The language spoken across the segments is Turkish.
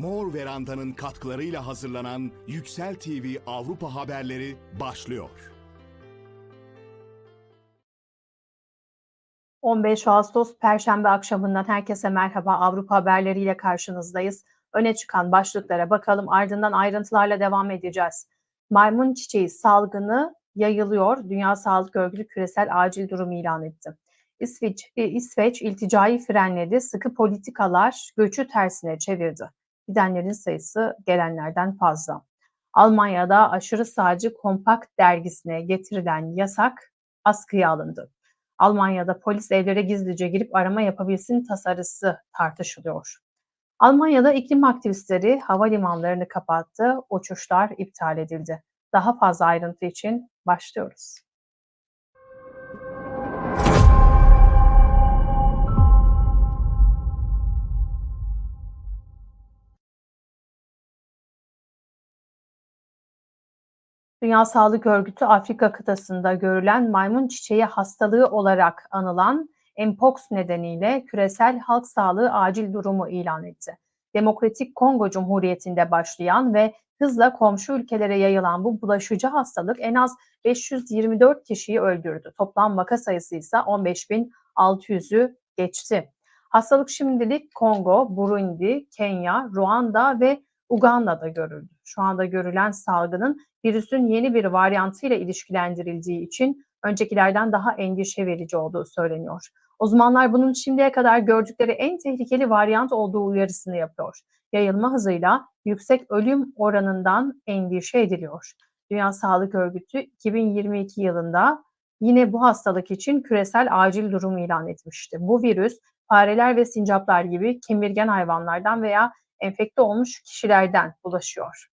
Mor Veranda'nın katkılarıyla hazırlanan Yüksel TV Avrupa haberleri başlıyor. 15 Ağustos Perşembe akşamından herkese merhaba. Avrupa haberleriyle karşınızdayız. Öne çıkan başlıklara bakalım ardından ayrıntılarla devam edeceğiz. Maymun çiçeği salgını yayılıyor. Dünya Sağlık Örgütü küresel acil durum ilan etti. İsveç, e, İsveç ilticayı frenledi. Sıkı politikalar göçü tersine çevirdi. Gidenlerin sayısı gelenlerden fazla. Almanya'da aşırı sağcı kompakt dergisine getirilen yasak askıya alındı. Almanya'da polis evlere gizlice girip arama yapabilsin tasarısı tartışılıyor. Almanya'da iklim aktivistleri havalimanlarını kapattı, uçuşlar iptal edildi. Daha fazla ayrıntı için başlıyoruz. Dünya Sağlık Örgütü Afrika kıtasında görülen maymun çiçeği hastalığı olarak anılan Mpox nedeniyle küresel halk sağlığı acil durumu ilan etti. Demokratik Kongo Cumhuriyeti'nde başlayan ve hızla komşu ülkelere yayılan bu bulaşıcı hastalık en az 524 kişiyi öldürdü. Toplam vaka sayısı ise 15.600'ü geçti. Hastalık şimdilik Kongo, Burundi, Kenya, Ruanda ve Uganda'da görüldü. Şu anda görülen salgının virüsün yeni bir varyantıyla ilişkilendirildiği için öncekilerden daha endişe verici olduğu söyleniyor. Uzmanlar bunun şimdiye kadar gördükleri en tehlikeli varyant olduğu uyarısını yapıyor. Yayılma hızıyla yüksek ölüm oranından endişe ediliyor. Dünya Sağlık Örgütü 2022 yılında yine bu hastalık için küresel acil durum ilan etmişti. Bu virüs fareler ve sincaplar gibi kemirgen hayvanlardan veya enfekte olmuş kişilerden bulaşıyor.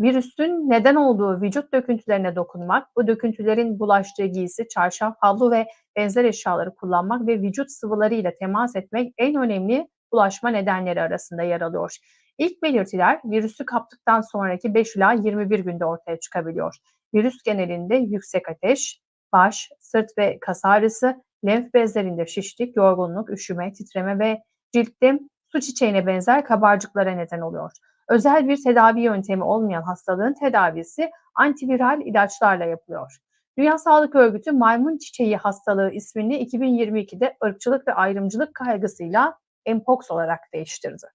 Virüsün neden olduğu vücut döküntülerine dokunmak, bu döküntülerin bulaştığı giysi, çarşaf, havlu ve benzer eşyaları kullanmak ve vücut sıvılarıyla temas etmek en önemli bulaşma nedenleri arasında yer alıyor. İlk belirtiler virüsü kaptıktan sonraki 5 ila 21 günde ortaya çıkabiliyor. Virüs genelinde yüksek ateş, baş, sırt ve kas ağrısı, lenf bezlerinde şişlik, yorgunluk, üşüme, titreme ve ciltte su çiçeğine benzer kabarcıklara neden oluyor. Özel bir tedavi yöntemi olmayan hastalığın tedavisi antiviral ilaçlarla yapılıyor. Dünya Sağlık Örgütü maymun çiçeği hastalığı ismini 2022'de ırkçılık ve ayrımcılık kaygısıyla Mpox olarak değiştirdi.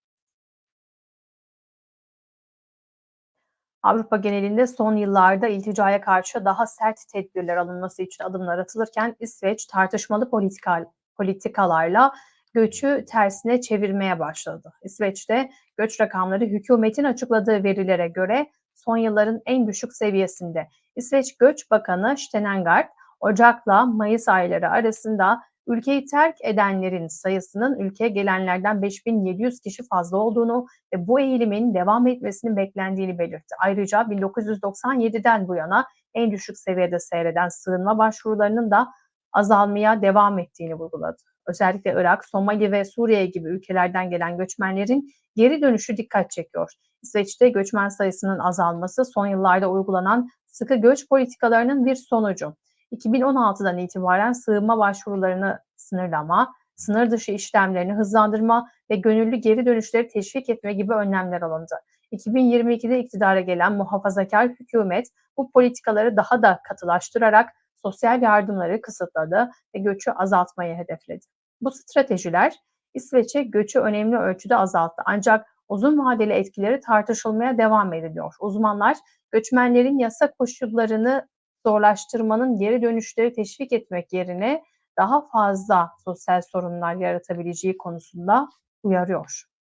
Avrupa genelinde son yıllarda ilticaya karşı daha sert tedbirler alınması için adımlar atılırken İsveç tartışmalı politikal, politikalarla göçü tersine çevirmeye başladı. İsveç'te göç rakamları hükümetin açıkladığı verilere göre son yılların en düşük seviyesinde. İsveç Göç Bakanı Stenengard, Ocak'la Mayıs ayları arasında ülkeyi terk edenlerin sayısının ülkeye gelenlerden 5700 kişi fazla olduğunu ve bu eğilimin devam etmesinin beklendiğini belirtti. Ayrıca 1997'den bu yana en düşük seviyede seyreden sığınma başvurularının da azalmaya devam ettiğini vurguladı. Özellikle Irak, Somali ve Suriye gibi ülkelerden gelen göçmenlerin geri dönüşü dikkat çekiyor. İsveç'te göçmen sayısının azalması son yıllarda uygulanan sıkı göç politikalarının bir sonucu. 2016'dan itibaren sığınma başvurularını sınırlama, sınır dışı işlemlerini hızlandırma ve gönüllü geri dönüşleri teşvik etme gibi önlemler alındı. 2022'de iktidara gelen muhafazakar hükümet bu politikaları daha da katılaştırarak sosyal yardımları kısıtladı ve göçü azaltmayı hedefledi. Bu stratejiler İsveç'e göçü önemli ölçüde azalttı. Ancak uzun vadeli etkileri tartışılmaya devam ediliyor. Uzmanlar göçmenlerin yasa koşullarını zorlaştırmanın geri dönüşleri teşvik etmek yerine daha fazla sosyal sorunlar yaratabileceği konusunda uyarıyor.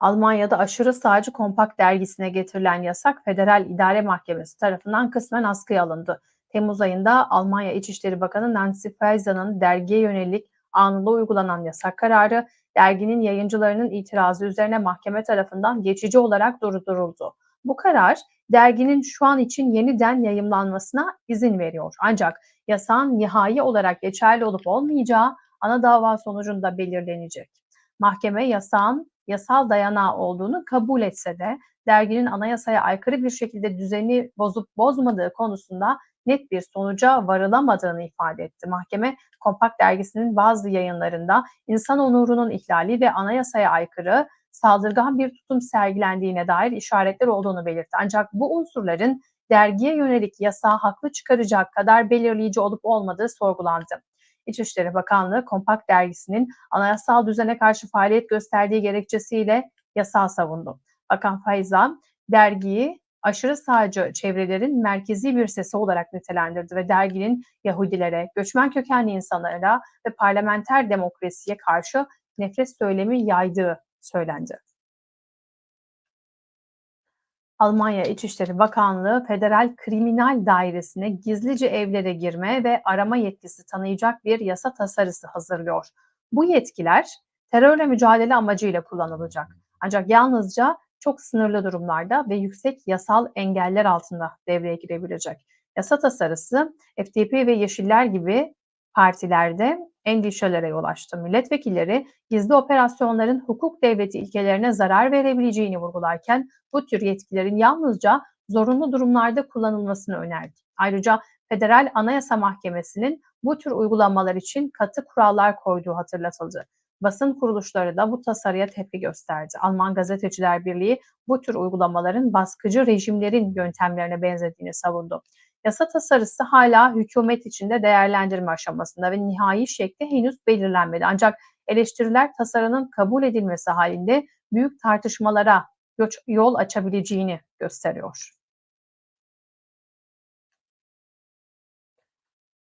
Almanya'da aşırı sağcı kompakt dergisine getirilen yasak Federal İdare Mahkemesi tarafından kısmen askıya alındı. Temmuz ayında Almanya İçişleri Bakanı Nancy Faeser'ın dergiye yönelik anında uygulanan yasak kararı derginin yayıncılarının itirazı üzerine mahkeme tarafından geçici olarak durduruldu. Bu karar derginin şu an için yeniden yayımlanmasına izin veriyor. Ancak yasağın nihai olarak geçerli olup olmayacağı ana dava sonucunda belirlenecek. Mahkeme yasağın yasal dayanağı olduğunu kabul etse de derginin anayasaya aykırı bir şekilde düzeni bozup bozmadığı konusunda net bir sonuca varılamadığını ifade etti. Mahkeme Kompakt dergisinin bazı yayınlarında insan onurunun ihlali ve anayasaya aykırı saldırgan bir tutum sergilendiğine dair işaretler olduğunu belirtti. Ancak bu unsurların dergiye yönelik yasağı haklı çıkaracak kadar belirleyici olup olmadığı sorgulandı. İçişleri Bakanlığı Kompakt dergisinin anayasal düzene karşı faaliyet gösterdiği gerekçesiyle yasağı savundu. Bakan Fayza dergiyi aşırı sağcı çevrelerin merkezi bir sesi olarak nitelendirdi ve derginin Yahudilere, göçmen kökenli insanlara ve parlamenter demokrasiye karşı nefret söylemi yaydığı söylendi. Almanya İçişleri Bakanlığı Federal Kriminal Dairesi'ne gizlice evlere girme ve arama yetkisi tanıyacak bir yasa tasarısı hazırlıyor. Bu yetkiler terörle mücadele amacıyla kullanılacak. Ancak yalnızca çok sınırlı durumlarda ve yüksek yasal engeller altında devreye girebilecek. Yasa tasarısı FDP ve Yeşiller gibi partilerde endişelere yol açtı. Milletvekilleri gizli operasyonların hukuk devleti ilkelerine zarar verebileceğini vurgularken bu tür yetkilerin yalnızca zorunlu durumlarda kullanılmasını önerdi. Ayrıca Federal Anayasa Mahkemesi'nin bu tür uygulamalar için katı kurallar koyduğu hatırlatıldı. Basın kuruluşları da bu tasarıya tepki gösterdi. Alman Gazeteciler Birliği bu tür uygulamaların baskıcı rejimlerin yöntemlerine benzediğini savundu. Yasa tasarısı hala hükümet içinde değerlendirme aşamasında ve nihai şekli henüz belirlenmedi. Ancak eleştiriler tasarının kabul edilmesi halinde büyük tartışmalara yol açabileceğini gösteriyor.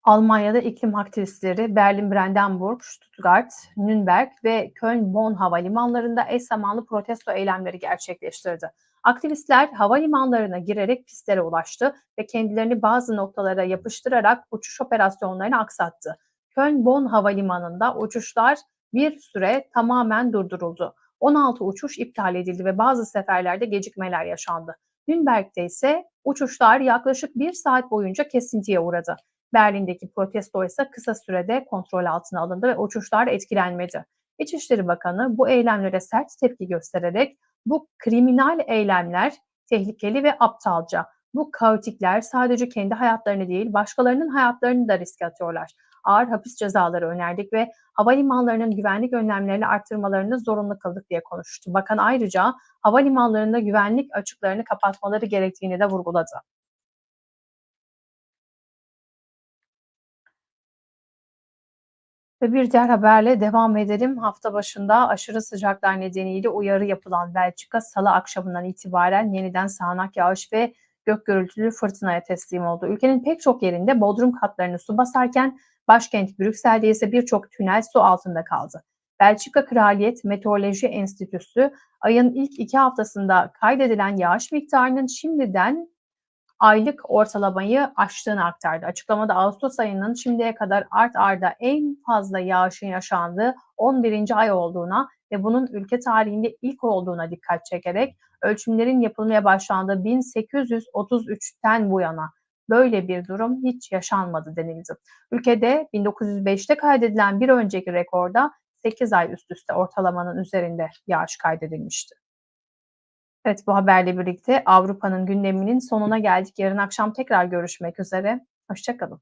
Almanya'da iklim aktivistleri Berlin, Brandenburg, Stuttgart, Nürnberg ve Köln-Bonn havalimanlarında eş zamanlı protesto eylemleri gerçekleştirdi. Aktivistler havalimanlarına girerek pistlere ulaştı ve kendilerini bazı noktalara yapıştırarak uçuş operasyonlarını aksattı. Köln-Bonn havalimanında uçuşlar bir süre tamamen durduruldu. 16 uçuş iptal edildi ve bazı seferlerde gecikmeler yaşandı. Nürnberg'de ise uçuşlar yaklaşık bir saat boyunca kesintiye uğradı. Berlin'deki protesto ise kısa sürede kontrol altına alındı ve uçuşlar etkilenmedi. İçişleri Bakanı bu eylemlere sert tepki göstererek bu kriminal eylemler tehlikeli ve aptalca. Bu kaotikler sadece kendi hayatlarını değil başkalarının hayatlarını da riske atıyorlar. Ağır hapis cezaları önerdik ve havalimanlarının güvenlik önlemlerini arttırmalarını zorunlu kıldık diye konuştu. Bakan ayrıca havalimanlarında güvenlik açıklarını kapatmaları gerektiğini de vurguladı. Ve bir diğer haberle devam edelim. Hafta başında aşırı sıcaklar nedeniyle uyarı yapılan Belçika salı akşamından itibaren yeniden sağanak yağış ve gök gürültülü fırtınaya teslim oldu. Ülkenin pek çok yerinde bodrum katlarını su basarken başkent Brüksel'de ise birçok tünel su altında kaldı. Belçika Kraliyet Meteoroloji Enstitüsü ayın ilk iki haftasında kaydedilen yağış miktarının şimdiden aylık ortalamayı aştığını aktardı. Açıklamada Ağustos ayının şimdiye kadar art arda en fazla yağışın yaşandığı 11. ay olduğuna ve bunun ülke tarihinde ilk olduğuna dikkat çekerek ölçümlerin yapılmaya başlandığı 1833'ten bu yana böyle bir durum hiç yaşanmadı denildi. Ülkede 1905'te kaydedilen bir önceki rekorda 8 ay üst üste ortalamanın üzerinde yağış kaydedilmişti. Evet bu haberle birlikte Avrupa'nın gündeminin sonuna geldik. Yarın akşam tekrar görüşmek üzere. Hoşçakalın.